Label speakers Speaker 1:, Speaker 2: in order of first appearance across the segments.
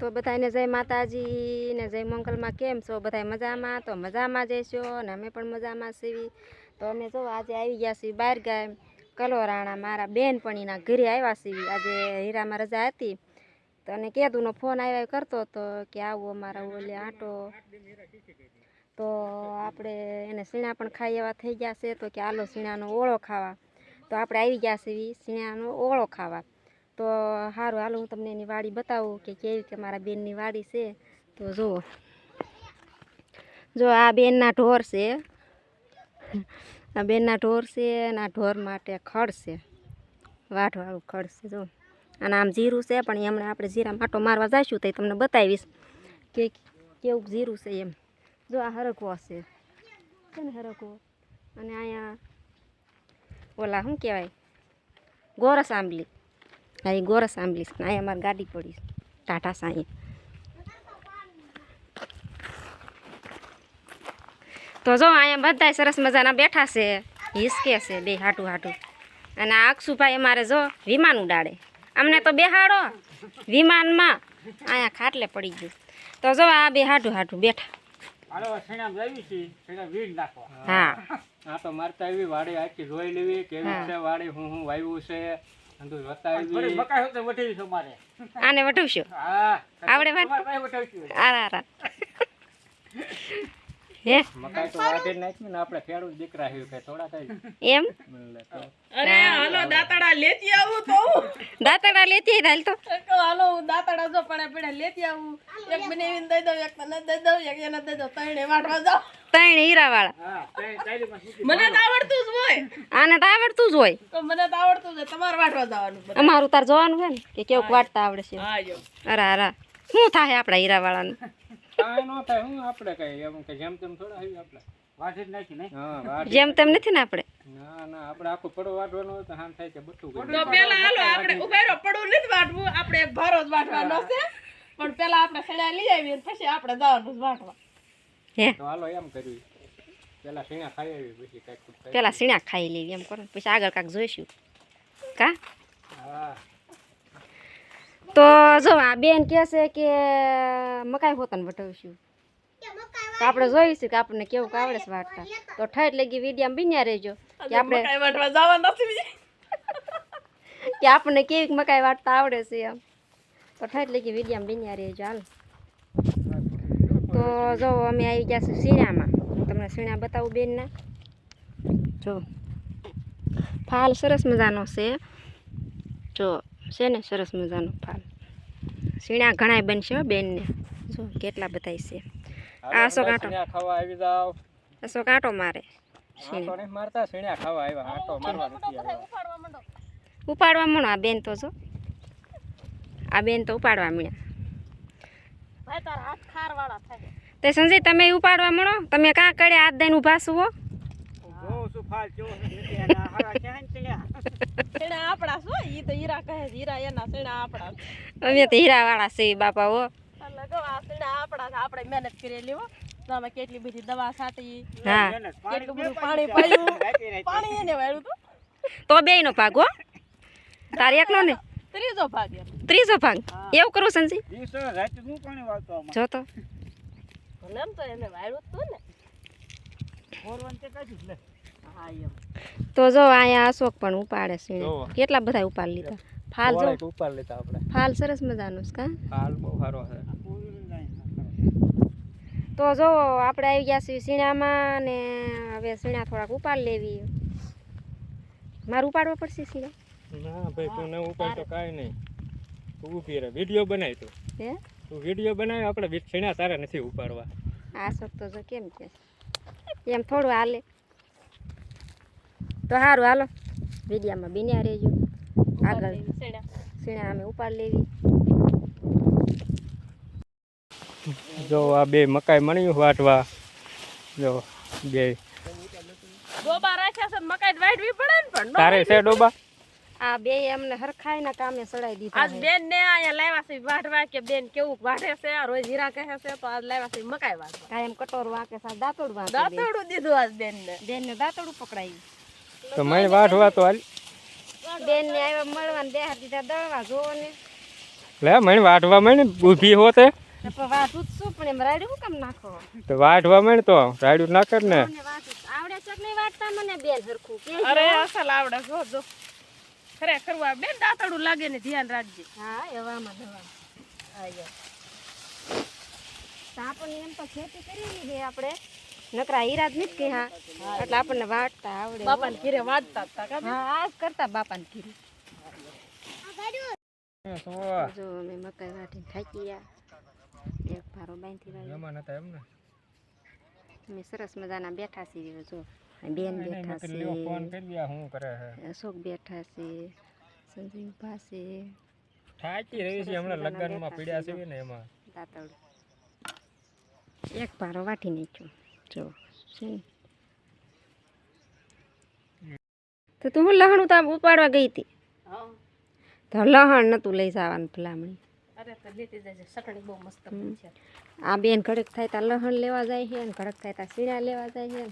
Speaker 1: તો બધાને જય માતાજી ને જય મંગલમાં કેમ છો? બધા મજામાં? તો મજામાં જઈશો ને અમે પણ મજામાં સીવી તો અમે જો આજે આવી ગયા છીએ બહાર ગામ કલોરાણા મારા બેનપણીના ઘરે આવ્યા સીવી આજે હીરામાં રજા હતી. તો અને કેદુનો ફોન આવ્યા કરતો હતો કે આવો અમારા ઓલે આંટો. તો આપણે એને સીણા પણ ખાઈ એવા થઈ ગયા છે તો કે આલો સીણાનો ઓળો ખાવા. તો આપણે આવી ગયા સીવી સીણાનો ઓળો ખાવા. તો સારું હાલો હું તમને એની વાડી બતાવું કે કેવી કે મારા બેનની વાડી છે. તો જુઓ જો આ બેનના ઢોર છે. આ બેનના ઢોર છે આ ઢોર માટે ખડ છે. વાઢવાળું ખડ છે, જો. અને આમ જીરું છે, પણ એમણે આપણે જીરા માટો મારવા જઈશું તો એ તમને બતાવીશ કે કેવું જીરું છે એમ. જો આ હરકવો છે. છે ને હરકવો અને અહીંયા ઓલા શું કહેવાય? ગોરસ આંબલી. હા એ ગોરસ આંબલીશ અહીં ને અહીંયા અમારી ગાડી પડી ટાટા સાંઈ તો જો અહીંયા બધા સરસ મજાના બેઠા છે. હિસકે છે બે હાટું હાટું. અને આ અક્ષુભાઈ અમારે જો વિમાન ઉડાડે. અમને તો બેહાડો. વિમાનમાં અહીંયા ખાટલે પડી ગયું. તો જો આ બે હાટું હાટું બેઠા. હા.
Speaker 2: તો મારતા એવી વાડી આખી જોઈ લેવી. કેવી છે વાડી? હું હું વાવ્યું છે.
Speaker 1: આને વટવશો આવડે વાત? આરા આરા હે?
Speaker 2: મકાઈ તો વાઢી નાખી ને આપણે ખેડૂત દીકરા હે કે થોડા કઈ.
Speaker 1: એમ?
Speaker 3: અરે હાલો દાતડા લેતી આવું તો.
Speaker 1: દાંતડા લેતી હાલ તો.
Speaker 3: હાલો હું દાતડા જો પડે પડે લેતી આવું. એક બનાવીને દઈ દઉં એક તને દઈ દઉં એક એને દઈ દઉં. ત્રણે વાટવા જાઉં
Speaker 1: ત્રણ હીરાવાળા.
Speaker 2: હા તઈ તાઈલીમાં મૂકી
Speaker 3: મને તો આવડતું જ હોય.
Speaker 1: આને તો આવડતું જ હોય.
Speaker 3: તો મને તો આવડતું જ હોય. તમારે વાટવા જવાનું
Speaker 1: અમારું તાર જોવાનું છે ને કે કેવું વાટતા આવડે છે.
Speaker 3: અરે જો
Speaker 1: અરા અરા. શું થાય આપણા હીરાવાળાનું?
Speaker 2: કાંઈ ન થાય હું આપણે કઈ એમ કે જેમ તેમ થોડા આવી આપણે. વાઢી જ નાખી નહીં. હા વાઢી.
Speaker 1: જેમ તેમ નથી ને આપણે?
Speaker 2: ના ના આપણે આખો પડો વાઢવાનો હોય તો હામ થાય કે બધું
Speaker 3: તો પેલા હાલો આપણે ઉભેરો પડવું નથી વાટવું આપણે એક ભારો જ વાટવાનો છે. પણ પેલા આપણે સડા લઈ આવીએ પછી આપણે જવાનું જ વાટવા
Speaker 1: હે?
Speaker 2: તો હાલો એમ કર્યું. પેલા શીણા ખાઈ આવી પછી કાંઈક
Speaker 1: પેલા સીણા ખાઈ લેવી એમ કરો પછી આગળ કાંક જોઈશું. કા?
Speaker 2: હા.
Speaker 1: તો જો આ બેન કહે છે કે મકાઈ હોતન વટાવશું તો આપણે જોઈશું કે આપણને કેવું આવડે છે વાટતા તો ઠેઠ લગી વિડીયામાં બીન્યા રહેજો કે આપણે કે આપણને કેવી મકાઈ વાટતા આવડે છે એમ. તો ઠેઠ લગી વિડીયામાં બીન્યા રહેજો હાલ. તો જો અમે આવી ગયા છીએ સીણામાં. તમને સીણા બતાવું બેનના. જો. ફાલ સરસ મજાનો છે. જો. છે ને? સરસ મજાનો ફાલ સીણા ઘણાય બનશે હો બેનને. જો કેટલા બધાય છે. આ
Speaker 2: કાંટો ખાવા આવી જાવ
Speaker 1: આસો કાંટો મારે
Speaker 2: મારતા શીણા ખાવા આવ્યા. આંટો મારવા નથી આવ્યા.
Speaker 1: ઉપાડવા મળો આ બેન તો જો. આ બેન તો ઉપાડવા મળ્યા
Speaker 3: ભાઈ તારા હાથ ખાર વાળા થાય.
Speaker 1: તે સંજય તમે ઉપાડવા મળો તમે કાં કડે હાથ દઈને ઊભા છો
Speaker 3: ઈ તો હીરા કહે છે, હીરા એના સેણા આપણા
Speaker 1: અમે તો હીરાવાળા છે બાપા
Speaker 3: સેણા આપણા આપણે મહેનત કરેલી હો. તો આમાં કેટલી બધી દવા છાંટી કેટલું બધું પાણી પાયું પાણી એને વાળ્યું તું.
Speaker 1: તો બે નો ભાગ હો. તારી એકનો ને?
Speaker 3: ત્રીજો ભાગ
Speaker 1: ત્રીજો ભાગ? એવું કરું
Speaker 2: સંજી
Speaker 1: જો તો.
Speaker 3: ભલે એમ તો એને વાળ્યું તું ને.
Speaker 2: તે
Speaker 1: જો અહીંયા અશોક પણ ઉપાડે છે. કેટલા બધા ઉપાડ લીધા? ફાલ જો.
Speaker 2: ઉપાડ લેતા આપણે.
Speaker 1: ફાલ સરસ મજાનું છે કા?
Speaker 2: ફાલ બહુ સારો છે.
Speaker 1: તો જો આપણે આવી ગયા છીએ સીણામાં ને હવે સીણા થોડાક ઉપાડ લેવી. મારે ઉપાડવા પડશે સીણા?
Speaker 2: ના ભાઈ તું ન ઉપાડ તો કાઈ નહીં. તું ઊભી રહે. વીડિયો બનાય તું.
Speaker 1: હે?
Speaker 2: તું વીડિયો બનાવ આપણે સીણા તારે નથી ઉપાડવા.
Speaker 1: આ અશોક તો જો કેમ કે. એમ થોડું હાલે. તો સારું હાલો. વિડીયામાં બિન્યા રહેજો. આગળ
Speaker 3: સીણા
Speaker 1: અમે ઉપાડ લેવી.
Speaker 2: જો આ બે મકાઈ મળ્યું વાટવા. જો બે.
Speaker 3: ડોબા રાખ્યા છે મકાઈ વાઢવી પડે ને પણ
Speaker 2: તારે છે ડોબા?
Speaker 1: આ બે એમને હરખાઈ ના કામે સડાઈ દીધા
Speaker 3: આજ બેન ને અહીંયા લાવ્યા છે વાઢવા કે બેન કેવું વાઢે છે? આ રોજ હીરા કહે છે તો આજ લાવ્યા છે મકાઈ વાઢવા.
Speaker 1: કાયમ કટોર વાકે સા દાતોડ વાકે
Speaker 3: દાતોડું દીધું આજ બેન ને
Speaker 1: બેનને દાંતોડું પકડાયું.
Speaker 2: તો મને વાઢવા તો હાલ.
Speaker 1: બેનને આવ્યા મળવા ને બે હાથ દીધા દળવા જોવો ને
Speaker 2: લે મને વાટવા માંડ ઊભી હોતે
Speaker 1: જ શું પણ એમ રાડ્યું હું કેમ નાખો?
Speaker 2: તો વાટવા માંડ તો રાડ્યું ના કર ને.
Speaker 1: આવડે છે કે નહીં વાટતા મને બેન હરખું કે
Speaker 3: અરે અસલ આવડે જો જો. ખરેખર આ બેન દાંતડું લાગે ને ધ્યાન રાખજે.
Speaker 1: હા એવામાં દવા. આયા. તો આપણને એમ તો ખેતી કરી લીધી આપણે. નકરા હીરા જ નથી કે હા એટલે આપણને વાટતા આવડે. હો.
Speaker 3: બાપાને ઘીરે વાંચતા હતા કા
Speaker 1: હા આ જ કરતા બાપાને કીધું
Speaker 2: શું
Speaker 1: જો અમે મકાઈ વાટીને થાકી ગયા. એક ભારો બાંધી વાળ્યો
Speaker 2: એમાં નતા એમ ને
Speaker 1: અમે સરસ મજાના બેઠા છીએ જો. આ બેન બેઠા
Speaker 2: ફોન
Speaker 1: છે.
Speaker 2: કરી દે શું કરે છે?
Speaker 1: અશોક બેઠા છે. સંજય ઊભા છે.
Speaker 2: થાકી રહી છે હમણાં લગ્નમાં પીડ્યા છે ને એમાં.
Speaker 1: દાંતડ એક ભારો વાટી નાખ્યો. જો છે. તો તું હું લહણ ઉતા ઉપાડવા ગઈ હતી? તો લહણ નતું લઈ જવાનું ભલામણી. આ બેન ઘડક થાય તા લહણ લેવા જાય છે ને ઘડક થાય તા સીણા લેવા જાય છે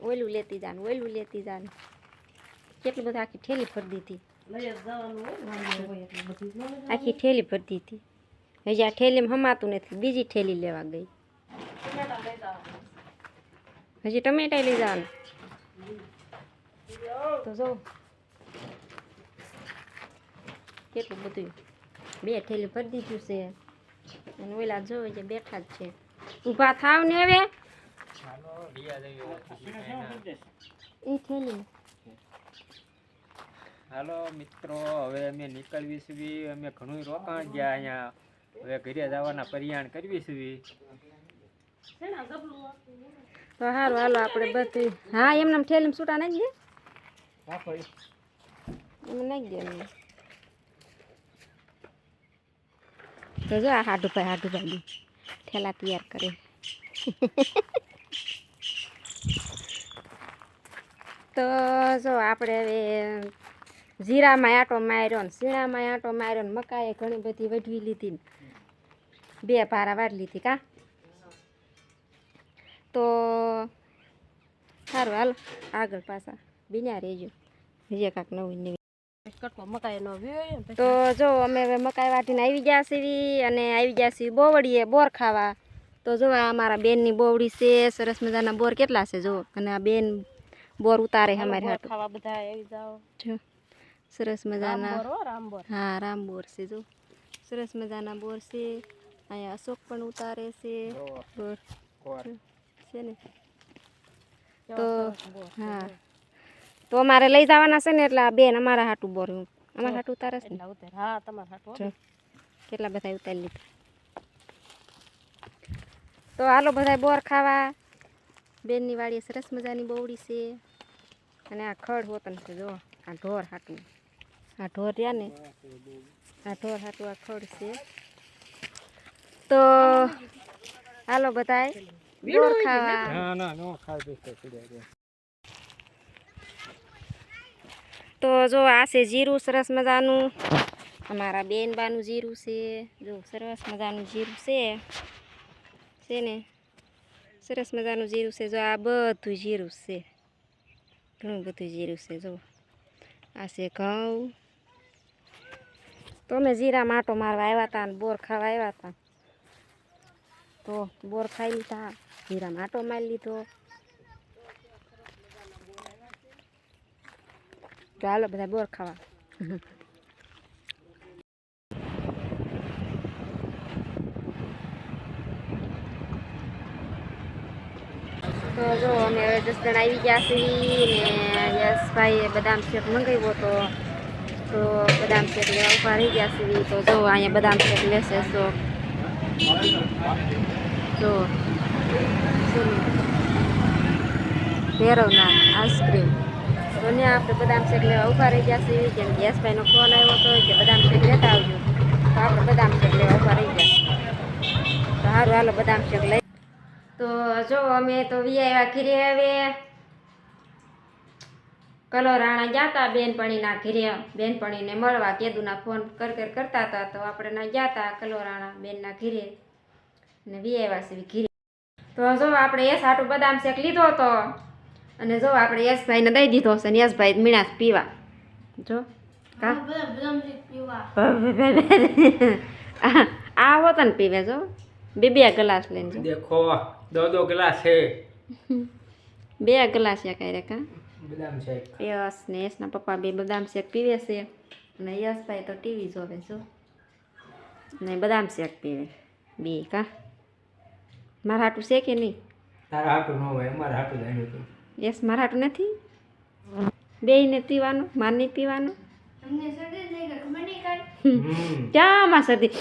Speaker 1: ઓલું ઓયલું લેતી જાન ઓયલું લેતી જાન. કેટલી બધી આખી ઠેલી ફરતી દીધી. આખી ઠેલી ફરતી હતી હજી આ ઠેલીમાં હમાતું નથી બીજી ઠેલી લેવા ગઈ. હજી ટમેટા લઈ જવાનું. તો જો. કેટલું બધું બે થેલી ભરી દીધું છે. અને ઓલા જો જે બેઠા જ છે. ઊભા થાવ ને હવે. એ ઠેલી
Speaker 2: હાલો મિત્રો હવે અમે નીકળવી છીએ અમે ઘણું રોકાણ ગયા અહીંયા. હવે ઘરે જવાના પરિયાણ કરવી છીએ
Speaker 1: તો સારું હાલો આપણે બધી હા એમને ઠેલીમાં છૂટા નાખી દે. એમ નાખી દે તો જો આ હાડુભાઈ હાડુભાઈ ઠેલા તૈયાર કરે. તો જો આપણે હવે જીરામાં આટો માર્યો ને સીણામાં આટો માર્યો ને મકાઈએ ઘણી બધી વઢવી લીધી ને. બે ભારા વાળી લીધી કા? તો સારું હાલ આગળ પાછા. બિન્યા રહેજો બીજે કાંક નવી નવી. તો જો અમે હવે મકાઈ વાટીને આવી ગયા સીવી અને આવી ગયા છીએ બોવડીએ બોર ખાવા. તો જો આ અમારા બેનની બોવડી છે સરસ મજાના બોર કેટલા છે જો. અને આ બેન બોર ઉતારે અમારે
Speaker 3: ખાવા બધા આવી જાઓ.
Speaker 1: જો સરસ મજાના
Speaker 3: રામબોર હો રામબોર
Speaker 1: રામ બોર છે જો. સરસ મજાના બોર છે. અહીંયા અશોક પણ ઉતારે છે. બોર. છે ને. તો હા. તો અમારે લઈ જવાના છે ને એટલે આ બેન અમારા હાટું બોર અમારા હાટું ઉતારે છે ને?
Speaker 3: હા તમારે હાટું
Speaker 1: કેટલા બધા ઉતારી લીધા. તો હાલો બધા બોર ખાવા. બેનની વાડીએ સરસ મજાની બોવડી છે. અને આ ખડ હોતન છે જો. આ ઢોર હાટું. આ ઢોર રહ્યા ને. આ ઢોર હાટું આ ખડ છે. તો હાલો બધાય. બોર ખાવા
Speaker 2: ના? ના નો ખાઈ ગયા.
Speaker 1: તો જો આ છે જીરું સરસ મજાનું. અમારા બેનબાનું જીરું છે. જો સરસ મજાનું જીરું છે. છે ને? સરસ મજાનું જીરું છે. જો આ બધું જીરું છે. ઘણું બધું જીરું છે જો. આ છે ઘઉં. તો અમે જીરા માટો મારવા આવ્યા હતા અને બોર ખાવા આવ્યા હતા તો બોર ખાઈ લીધા. જીરા માટો મારી લીધો તો હાલો બધા બોર ખાવા તો જો અમે હવે દસ જણ આવી ગયા છીએ ને યશભાઈએ બદામ શેક મંગાવ્યો હતો તો બદામ શેક લેવા ઊભા રહી ગયા છીએ તો જો અહીંયા બદામ શેક લેશે તો જો ભેરવનાર આઈસ્ક્રીમ. ને આપણે બદામ શેક લેવા ઊભા રહી ગયા છીએ. કેમ કે યશભાઈનો ફોન આવ્યો હતો કે બદામ શેક લેતા આવજો. તો આપણે બદામ શેક લેવા ઊભા રહી ગયા. તો સારું હાલો, બદામ શેક લઈ. તો જો, અમે તો વી આવ્યા ઘીરે હવે. કલોરાણા ગયા હતા બેનપણીના ઘીરે. બેનપણીને મળવા કેદુના ફોન કર કર કરતા હતા. તો આપણે ના ગયા હતા કલોરાણા બેનના ઘીરે. ને વી આવ્યા છે ઘીરે. તો જો આપણે યશ હાટું બદામ શેક લીધો હતો અને જો આપણે યશભાઈને દઈ દીધો છે ને યશભાઈ મીણાશ પીવા. જો કા? આ- હોત ને પીવે જો. બે બે ગ્લાસ લઈને જો.
Speaker 2: દેખો દો દો ગ્લાસ છે.
Speaker 1: બે ગ્લાસ યા કઈ રેખા
Speaker 2: બદામ શેક.
Speaker 1: યસ ને યશના પપ્પા બે બદામ શેક પીવે છે. અને યશભાઈ તો ટીવી જોવે જો. ને બદામ શેક પીવે. બે કા? મારા હાટું છે કે નહીં?
Speaker 2: તારા હાટું ન હોય અમારા હાટું જાણ્યું હતું.
Speaker 1: યસ મારા હાટું નથી? બેયને પીવાનું માર નહીં પીવાનું ક્યાંમાં શરદી?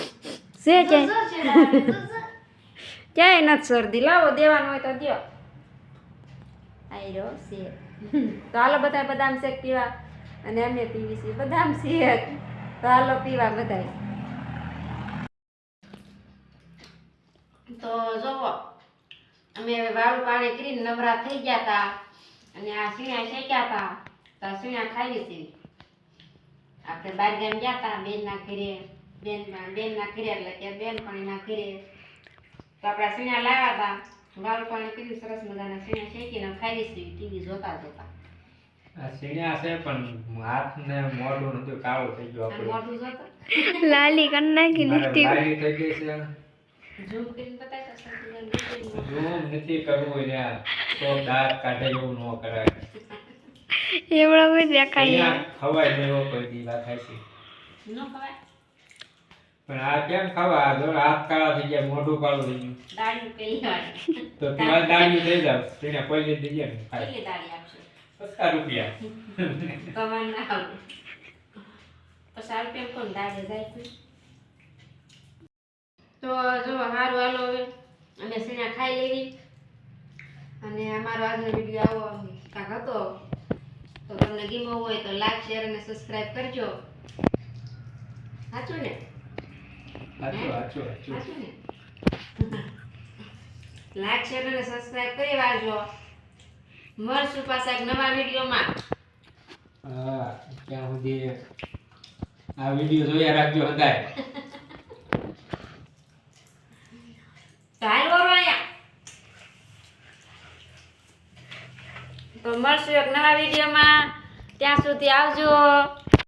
Speaker 1: છે ક્યાંય? ક્યાંય નથી શરદી. લાવો દેવાનું હોય તો દો આઈ રહ્યો છે. તો હાલો બધા બદામ શેક પીવા. અને અમે પીવી છીએ બદામ શેક. તો હાલો પીવા બધાય. તો જોવો અમે વાળું પાણી કરીને નવરા થઈ ગયા હતા અને આ સીણા શેક્યા હતા તો સીણા ખાઈ છે આપણે બાર ગામ ગયા હતા બેનના ઘરે બેન બેનના ઘરે એટલે કે બેનપણીના ઘરે. તો આપણા સીણા લાવ્યા હતા વાળું પાણી કરી સરસ મજાના સીણા શેકીને ખાઈ છે ટીવી જોતા જોતા.
Speaker 2: આ સીણ્યા છે પણ હાથ ને મોઢું નથી કાળું થઈ ગયું
Speaker 1: અને
Speaker 2: આપણું.
Speaker 1: મોઢું જોતા?
Speaker 4: લાલી કરી નાખી
Speaker 2: મારે લારી થઈ ગઈ છે.
Speaker 1: ઝૂમ કરીને બતાવી તો સરસ
Speaker 2: ઝૂમ નથી કરવું ને તો દાંત કાઢે એવું ન કરાય.
Speaker 4: એવડા બધું દેખાય
Speaker 2: ખવાય નહીં કોઈ દી વાત છે.
Speaker 1: ન ખવાય?
Speaker 2: પણ આ કેમ ખાવા જો હાથ કાળા થઈ ગયા મોઢું કાળું થઈ ગયું.
Speaker 1: દાળી પેલી વાળી
Speaker 2: તો તમારે થઈ જાવ. તેને કોઈ દીધી ને
Speaker 1: કેટલી આપશે?
Speaker 2: સસ્તા રૂપિયા.
Speaker 1: કમાન ના આવે. પચાસ રૂપિયા કોણ દાડે જાય છે તો જો સારું હાલો હવે. અમે સીણા ખાઈ લેવી અને અમારો આજનો વીડિયો આવો કાંક હતો. તો તમને ગીમો હોય તો લાઈક શેર અને સબસ્ક્રાઈબ કરજો. સાચું ને?
Speaker 2: સાચું
Speaker 1: ને? લાઈક શેર અને સબસ્ક્રાઈબ કરી વાળજો. મળશું પાછા નવા વિડીયોમાં.
Speaker 2: હા ત્યાં સુધી આ વીડિયો જોયા રાખજો હદાય
Speaker 1: ચાલ વરો અહીંયા. તો મળશું એક નવા વિડીયોમાં. ત્યાં સુધી આવજો.